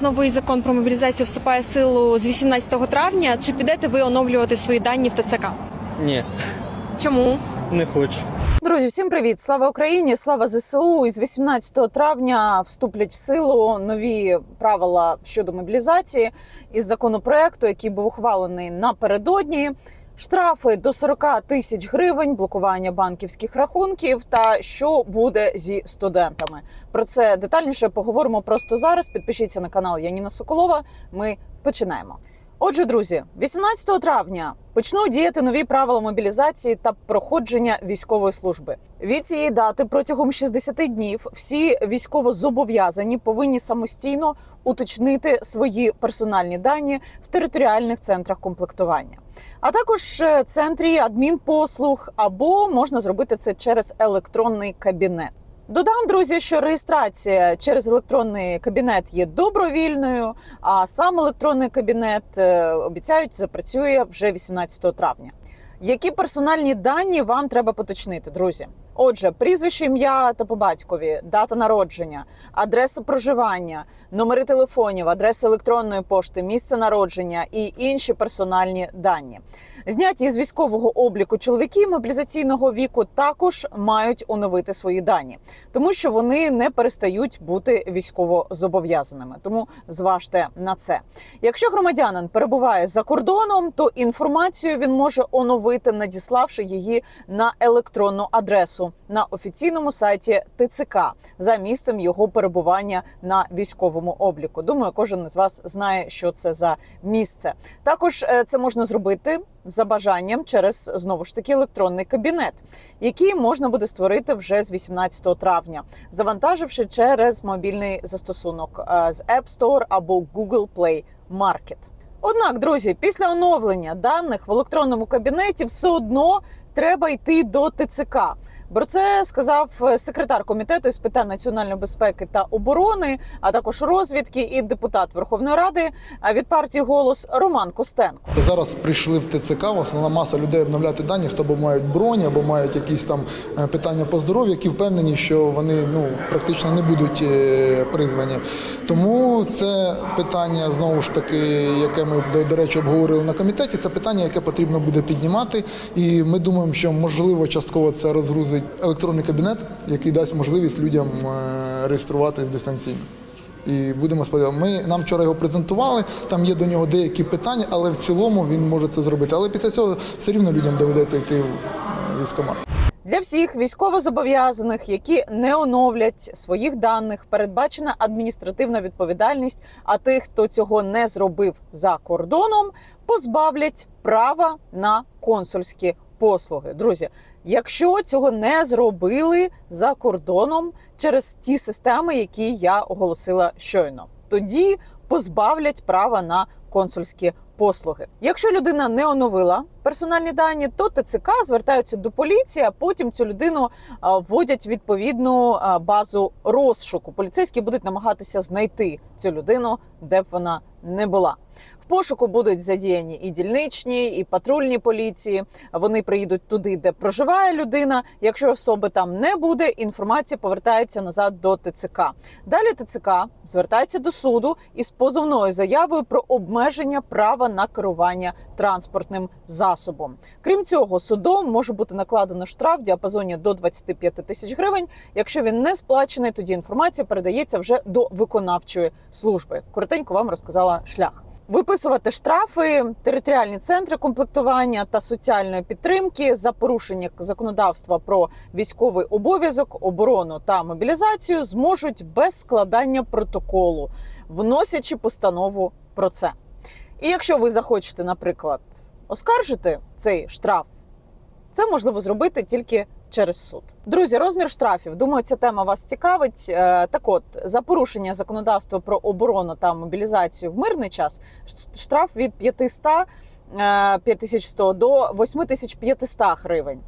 Новий закон про мобілізацію вступає в силу з 18 травня. Чи підете ви оновлювати свої дані в ТЦК? Ні, Чому? не хочу. Друзі, всім привіт! Слава Україні! Слава ЗСУ! Із 18 травня вступлять в силу нові правила щодо мобілізації із законопроекту, який був ухвалений напередодні. Штрафи до 40 тисяч гривень, блокування банківських рахунків та що буде зі студентами. Про це детальніше поговоримо просто зараз. Підпишіться на канал Яніна Соколова. Ми починаємо. Отже, друзі, 18 травня почнуть діяти нові правила мобілізації та проходження військової служби. Від цієї дати протягом 60 днів всі військовозобов'язані повинні самостійно уточнити свої персональні дані в територіальних центрах комплектування, а також е, центрі адмінпослуг, або можна зробити це через електронний кабінет. Додам, друзі, що реєстрація через електронний кабінет є добровільною, а сам електронний кабінет е, обіцяють запрацює вже 18 травня. Які персональні дані вам треба поточнити, друзі? Отже, прізвище, ім'я та по батькові, дата народження, адреса проживання, номери телефонів, адреса електронної пошти, місце народження і інші персональні дані. Зняті з військового обліку чоловіки мобілізаційного віку також мають оновити свої дані, тому що вони не перестають бути військовозобов'язаними. Тому зважте на це. Якщо громадянин перебуває за кордоном, то інформацію він може оновити, надіславши її на електронну адресу на офіційному сайті ТЦК за місцем його перебування на військовому обліку. Думаю, кожен з вас знає, що це за місце. Також е, це можна зробити за бажанням через знову ж таки електронний кабінет, який можна буде створити вже з 18 травня, завантаживши через мобільний застосунок е, з App Store або Google Play Market. Однак, друзі, після оновлення даних в електронному кабінеті все одно треба йти до ТЦК. Про це сказав е, секретар комітету з питань національної безпеки та оборони, а також розвідки і депутат Верховної Ради від партії голос Роман Костенко. Зараз прийшли в ТЦК, основна маса людей обновляти дані, хто або мають бронь, або мають якісь там е, питання по здоров'ю, які впевнені, що вони ну практично не будуть е, призвані. Тому це питання знову ж таки, яке ми до речі обговорили на комітеті. Це питання, яке потрібно буде піднімати, і ми думаємо, що можливо частково це розгрузить електронний кабінет, який дасть можливість людям е, реєструватись дистанційно. І будемо сподіватися. Ми нам вчора його презентували. Там є до нього деякі питання, але в цілому він може це зробити. Але після цього все рівно людям доведеться йти в е, військкомат. Для всіх військовозобов'язаних, які не оновлять своїх даних, передбачена адміністративна відповідальність. А тих, хто цього не зробив за кордоном, позбавлять права на консульські послуги. Друзі, якщо цього не зробили за кордоном через ті системи, які я оголосила щойно, тоді позбавлять права на консульські послуги. Якщо людина не оновила персональні дані, то ТЦК звертаються до поліції, а потім цю людину вводять в відповідну базу розшуку. Поліцейські будуть намагатися знайти цю людину, де б вона не була. В пошуку будуть задіяні і дільничні, і патрульні поліції. Вони приїдуть туди, де проживає людина. Якщо особи там не буде, інформація повертається назад до ТЦК. Далі ТЦК звертається до суду із позовною заявою про обмеження права на керування транспортним засобом. Крім цього, судом може бути накладено штраф в діапазоні до 25 тисяч гривень. Якщо він не сплачений, тоді інформація передається вже до виконавчої служби. Коротенько вам розказала шлях. Виписувати штрафи, територіальні центри комплектування та соціальної підтримки за порушення законодавства про військовий обов'язок, оборону та мобілізацію зможуть без складання протоколу, вносячи постанову про це. І якщо ви захочете, наприклад, оскаржити цей штраф, це можливо зробити тільки через суд. Друзі, розмір штрафів. Думаю, ця тема вас цікавить. Е, Так, от за порушення законодавства про оборону та мобілізацію в мирний час штраф від 500, е, 5100 до 8500 гривень.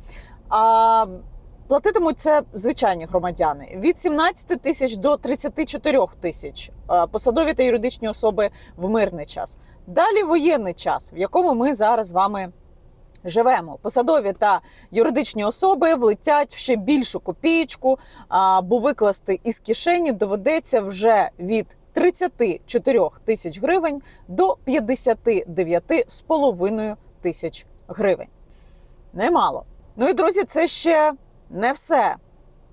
А Платитимуть це звичайні громадяни від 17 тисяч до 34 тисяч е, посадові та юридичні особи в мирний час. Далі воєнний час, в якому ми зараз з вами живемо. Посадові та юридичні особи влетять в ще більшу копієчку, а, бо викласти із кишені доведеться вже від 34 тисяч гривень до 59,5 тисяч гривень. Немало. Ну і друзі, це ще не все.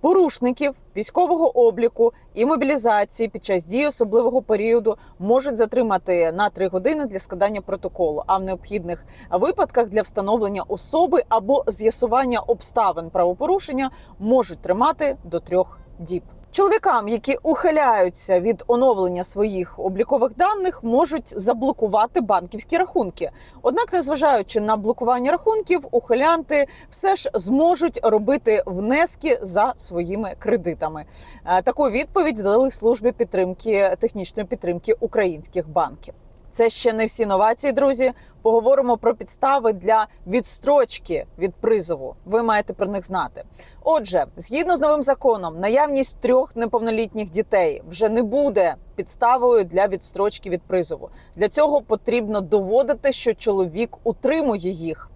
Порушників військового обліку і мобілізації під час дії особливого періоду можуть затримати на 3 години для складання протоколу, а в необхідних випадках для встановлення особи або з'ясування обставин правопорушення можуть тримати до трьох діб. Чоловікам, які ухиляються від оновлення своїх облікових даних, можуть заблокувати банківські рахунки. Однак, незважаючи на блокування рахунків, ухилянти все ж зможуть робити внески за своїми кредитами. Е, Таку відповідь дали службі підтримки технічної підтримки українських банків. Це ще не всі новації, друзі. Поговоримо про підстави для відстрочки від призову. Ви маєте про них знати. Отже, згідно з новим законом, наявність трьох неповнолітніх дітей вже не буде підставою для відстрочки від призову. Для цього потрібно доводити, що чоловік утримує їх.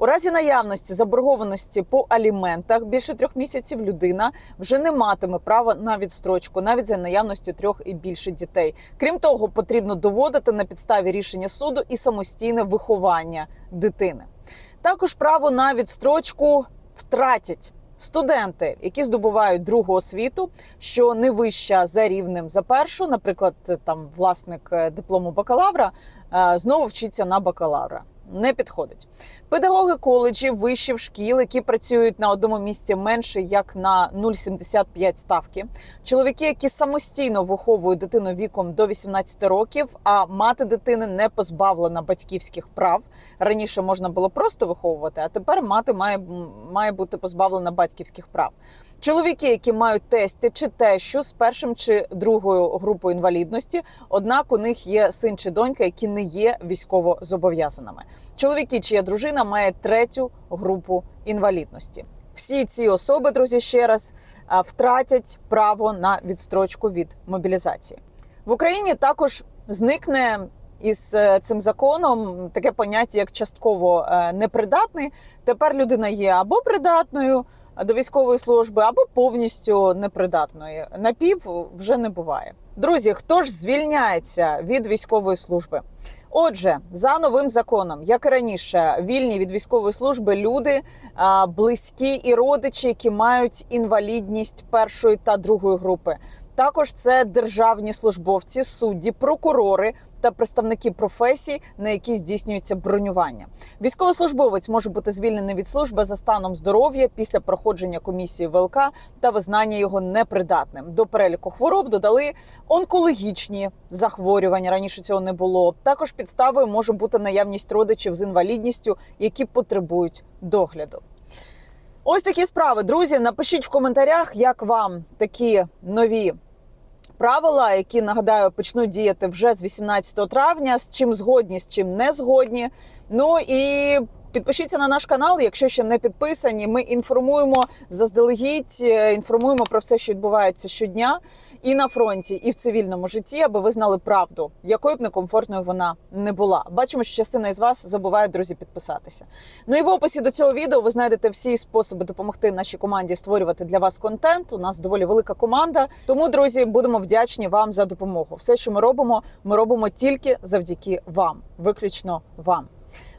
У разі наявності заборгованості по аліментах більше трьох місяців людина вже не матиме права на відстрочку, навіть за наявності трьох і більше дітей. Крім того, потрібно доводити на підставі рішення суду і самостійне виховання дитини. Також право на відстрочку втратять. Студенти, які здобувають другу освіту, що не вища за рівнем за першу, наприклад, там власник е, диплому бакалавра, е, знову вчиться на бакалавра. Не підходить. Педагоги коледжів, вишів, шкіл, які працюють на одному місці менше як на 0,75 ставки. Чоловіки, які самостійно виховують дитину віком до 18 років, а мати дитини не позбавлена батьківських прав. Раніше можна було просто виховувати, а тепер мати має, має бути позбавлена батьківських прав. Чоловіки, які мають тесті чи тещу з першим чи другою групою інвалідності, однак у них є син чи донька, які не є військово зобов'язаними. Чоловіки, чия дружина має третю групу інвалідності. Всі ці особи, друзі, ще раз втратять право на відстрочку від мобілізації в Україні. Також зникне із е, цим законом таке поняття, як частково е, непридатний. Тепер людина є або придатною до військової служби, або повністю непридатною. Напів вже не буває. Друзі, хто ж звільняється від військової служби? Отже, за новим законом, як і раніше, вільні від військової служби люди, близькі і родичі, які мають інвалідність першої та другої групи. Також це державні службовці, судді, прокурори та представники професій, на які здійснюється бронювання. Військовослужбовець може бути звільнений від служби за станом здоров'я після проходження комісії ВЛК та визнання його непридатним. До переліку хвороб додали онкологічні захворювання. Раніше цього не було. Також підставою може бути наявність родичів з інвалідністю, які потребують догляду. Ось такі справи, друзі. Напишіть в коментарях, як вам такі нові правила, які нагадаю почнуть діяти вже з 18 травня. З чим згодні, з чим не згодні. Ну і підпишіться на наш канал, якщо ще не підписані. Ми інформуємо заздалегідь, е, інформуємо про все, що відбувається щодня, і на фронті, і в цивільному житті, аби ви знали правду, якою б некомфортною вона не була. Бачимо, що частина із вас забуває, друзі, підписатися. Ну і в описі до цього відео ви знайдете всі способи допомогти нашій команді створювати для вас контент. У нас доволі велика команда. Тому, друзі, будемо вдячні вам за допомогу. Все, що ми робимо, ми робимо тільки завдяки вам, виключно вам.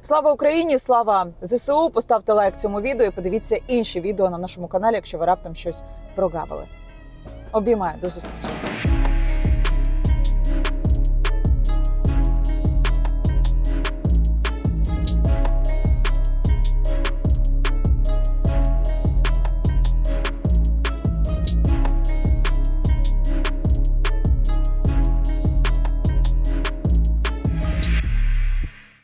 Слава Україні! Слава ЗСУ! Поставте лайк цьому відео і подивіться інші відео на нашому каналі, якщо ви раптом щось прогавили. Обіймаю до зустрічі.